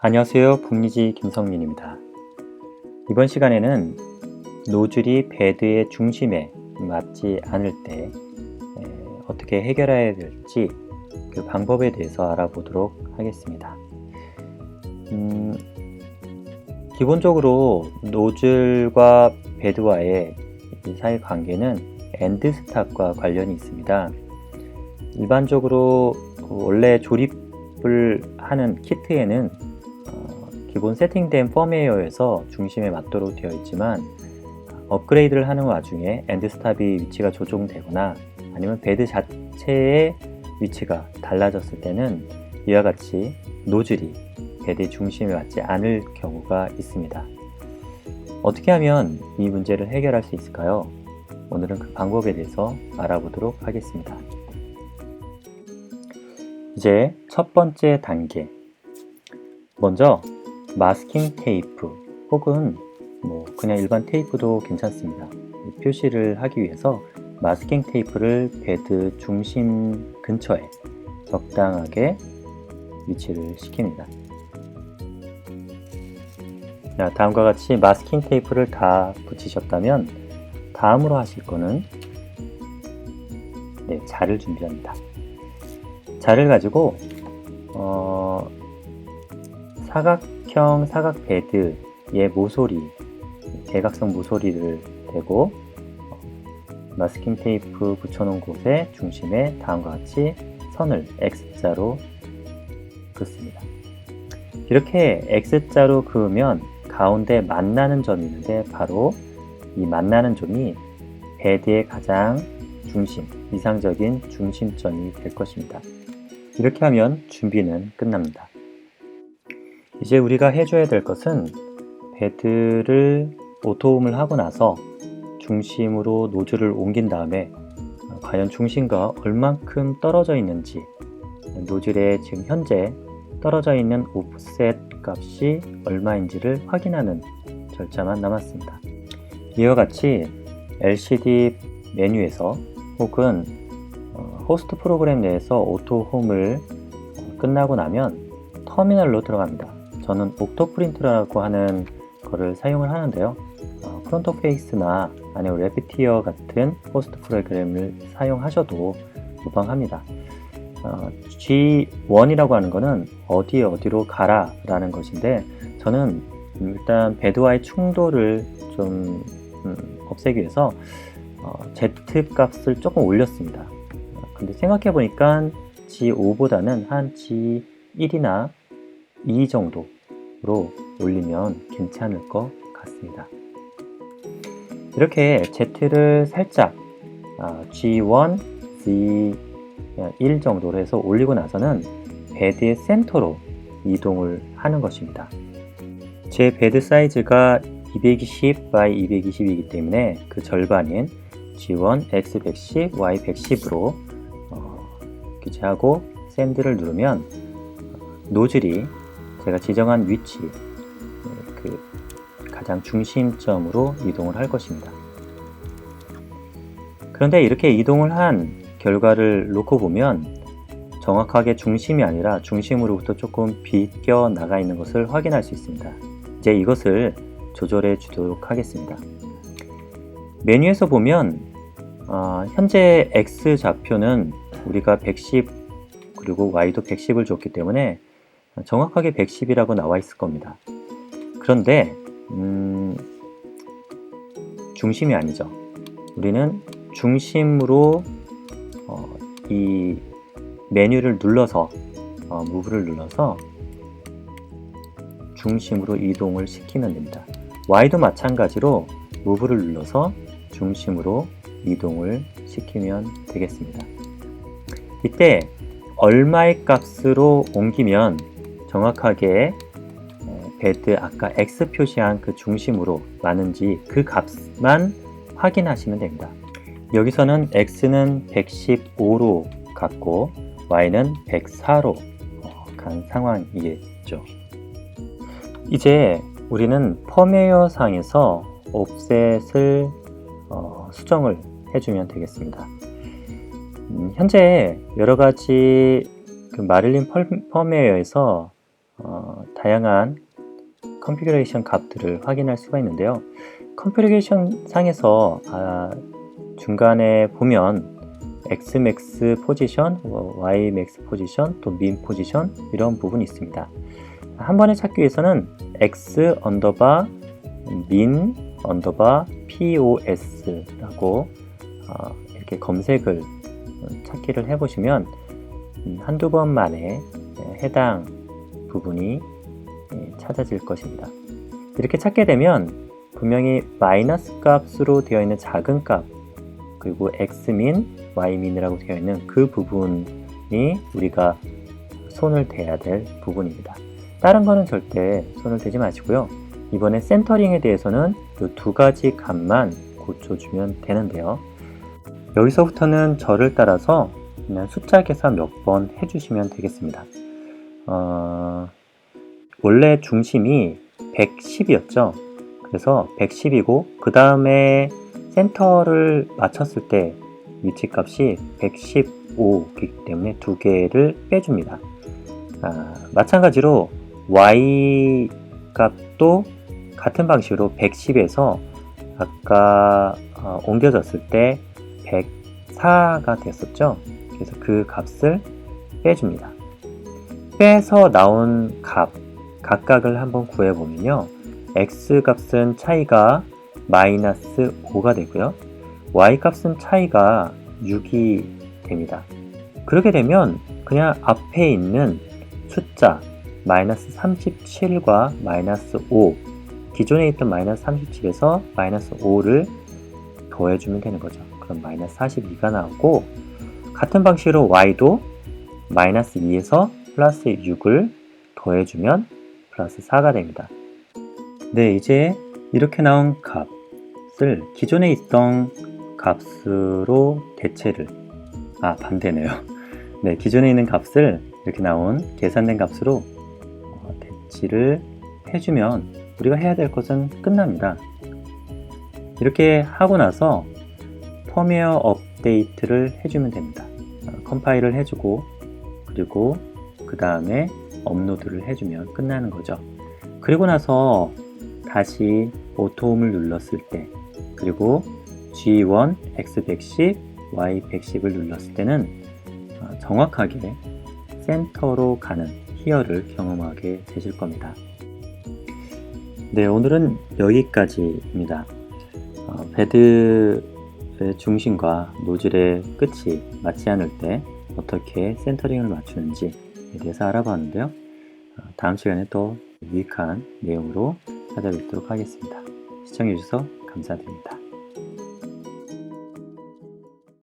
안녕하세요. 북리지 김성민입니다. 이번 시간에는 노즐이 베드의 중심에 맞지 않을 때 에, 어떻게 해결해야 될지 그 방법에 대해서 알아보도록 하겠습니다. 음, 기본적으로 노즐과 베드와의 이 사이 관계는 엔드 스탑과 관련이 있습니다. 일반적으로 원래 조립을 하는 키트에는 어, 기본 세팅된 펌웨어에서 중심에 맞도록 되어 있지만 업그레이드를 하는 와중에 엔드 스탑이 위치가 조정되거나 아니면 베드 자체의 위치가 달라졌을 때는 이와 같이 노즐이 베드의 중심에 맞지 않을 경우가 있습니다. 어떻게 하면 이 문제를 해결할 수 있을까요? 오늘은 그 방법에 대해서 알아보도록 하겠습니다. 이제 첫 번째 단계. 먼저 마스킹 테이프 혹은 뭐 그냥 일반 테이프도 괜찮습니다. 표시를 하기 위해서 마스킹 테이프를 베드 중심 근처에 적당하게 위치를 시킵니다. 자, 다음과 같이 마스킹 테이프를 다 붙이셨다면 다음으로 하실 거는 네, 자를 준비합니다. 자를 가지고 어, 사각 형 사각 베드의 모서리 대각선 모서리를 대고 어, 마스킹 테이프 붙여놓은 곳에 중심에 다음과 같이 선을 X자로 긋습니다. 이렇게 X자로 그으면 가운데 만나는 점이 있는데 바로 이 만나는 점이 베드의 가장 중심, 이상적인 중심점이 될 것입니다. 이렇게 하면 준비는 끝납니다. 이제 우리가 해줘야 될 것은 베드를 오토홈을 하고 나서 중심으로 노즐을 옮긴 다음에 과연 중심과 얼만큼 떨어져 있는지 노즐의 지금 현재 떨어져 있는 오프셋 값이 얼마인지를 확인하는 절차만 남았습니다. 이와 같이 LCD 메뉴에서 혹은 어, 호스트 프로그램 내에서 오토 홈을 어, 끝나고 나면 터미널로 들어갑니다. 저는 옥토 프린트라고 하는 거를 사용을 하는데요. 어, 프론토 페이스나 아니면 레피티어 같은 호스트 프로그램을 사용하셔도 무방합니다. 어, G1이라고 하는 것은 어디 어디로 가라 라는 것인데 저는 일단 배드와의 충돌을 좀 음, 없애기 위해서 어, Z 값을 조금 올렸습니다. 근데 생각해 보니까 G5보다는 한 G1이나 2 정도 로 올리면 괜찮을 것 같습니다. 이렇게 Z를 살짝 아, G1, G1 정도로 해서 올리고 나서는 베드의 센터로 이동을 하는 것입니다. 제 베드 사이즈가 220 by 220이기 때문에 그 절반인 G1 X110 Y110으로 어, 교체하고 샌드를 누르면 노즐이 제가 지정한 위치 그 가장 중심점으로 이동을 할 것입니다. 그런데 이렇게 이동을 한 결과를 놓고 보면 정확하게 중심이 아니라 중심으로부터 조금 비껴 나가 있는 것을 확인할 수 있습니다. 이제 이것을 조절해 주도록 하겠습니다. 메뉴에서 보면 어, 현재 X 좌표는 우리가 110 그리고 Y도 110을 줬기 때문에 정확하게 110이라고 나와 있을 겁니다. 그런데 음, 중심이 아니죠. 우리는 중심으로 어, 이 메뉴를 눌러서 어, 무브를 눌러서 중심으로 이동을 시키면 됩니다. Y도 마찬가지로 무브를 눌러서 중심으로 이동을 시키면 되겠습니다. 이때 얼마의 값으로 옮기면 정확하게 베드 아까 X 표시한 그 중심으로 맞는지 그 값만 확인하시면 됩니다. 여기서는 X는 115로 갔고 Y는 104로 간 상황이겠죠. 이제 우리는 펌웨어 상에서 옵셋을 어, 수정을 해주면 되겠습니다. 음, 현재 여러 가지 그 마릴린 펌웨어에서 어, 다양한 컨피그레이션 값들을 확인할 수가 있는데요. 컨피그레이션 상에서 아, 중간에 보면 Xmax 포지션, Ymax 포지션, 또 min 포지션 이런 부분이 있습니다. 한 번에 찾기 위해서는 X 언더바 min 언더바 POS라고 어, 이렇게 검색을 찾기를 해보시면 음, 한두 번 만에 해당 부분이 예, 찾아질 것입니다. 이렇게 찾게 되면 분명히 마이너스 값으로 되어 있는 작은 값 그리고 xmin, ymin이라고 되어 있는 그 부분이 우리가 손을 대야 될 부분입니다. 다른 거는 절대 손을 대지 마시고요. 이번에 센터링에 대해서는 이 두 가지 값만 고쳐주면 되는데요. 여기서부터는 저를 따라서 그냥 숫자 계산 몇 번 해주시면 되겠습니다. 어, 원래 중심이 110이었죠. 그래서 110이고 그 다음에 센터를 맞췄을 때 위치 값이 115이기 때문에 두 개를 빼줍니다. 아, 마찬가지로 y 값도 같은 방식으로 110에서 아까 어, 옮겨졌을 때 104가 됐었죠. 그래서 그 값을 빼줍니다. 빼서 나온 값 각각을 한번 구해보면요. x 값은 차이가 마이너스 5가 되고요. y 값은 차이가 6이 됩니다. 그렇게 되면 그냥 앞에 있는 숫자 마이너스 37과 마이너스 5 기존에 있던 마이너스 37에서 마이너스 5를 더해주면 되는 거죠. 그럼 마이너스 42가 나오고 같은 방식으로 y도 마이너스 2에서 플러스 6을 더해주면 플러스 4가 됩니다. 네, 이제 이렇게 나온 값을 기존에 있던 값으로 대체를 아 반대네요. 네, 기존에 있는 값을 이렇게 나온 계산된 값으로 어, 대치를 해주면 우리가 해야 될 것은 끝납니다. 이렇게 하고 나서 펌웨어 업데이트를 해주면 됩니다. 어, 컴파일을 해주고 그리고 그 다음에 업로드를 해주면 끝나는 거죠. 그리고 나서 다시 오토홈을 눌렀을 때 그리고 G1, X110, Y110을 눌렀을 때는 어, 정확하게 센터로 가는 히어를 경험하게 되실 겁니다. 네, 오늘은 여기까지입니다. 어, 베드의 중심과 노즐의 끝이 맞지 않을 때 어떻게 센터링을 맞추는지 에 대해서 알아봤는데요. 어, 다음 시간에 또 유익한 내용으로 찾아뵙도록 하겠습니다. 시청해주셔서 감사드립니다.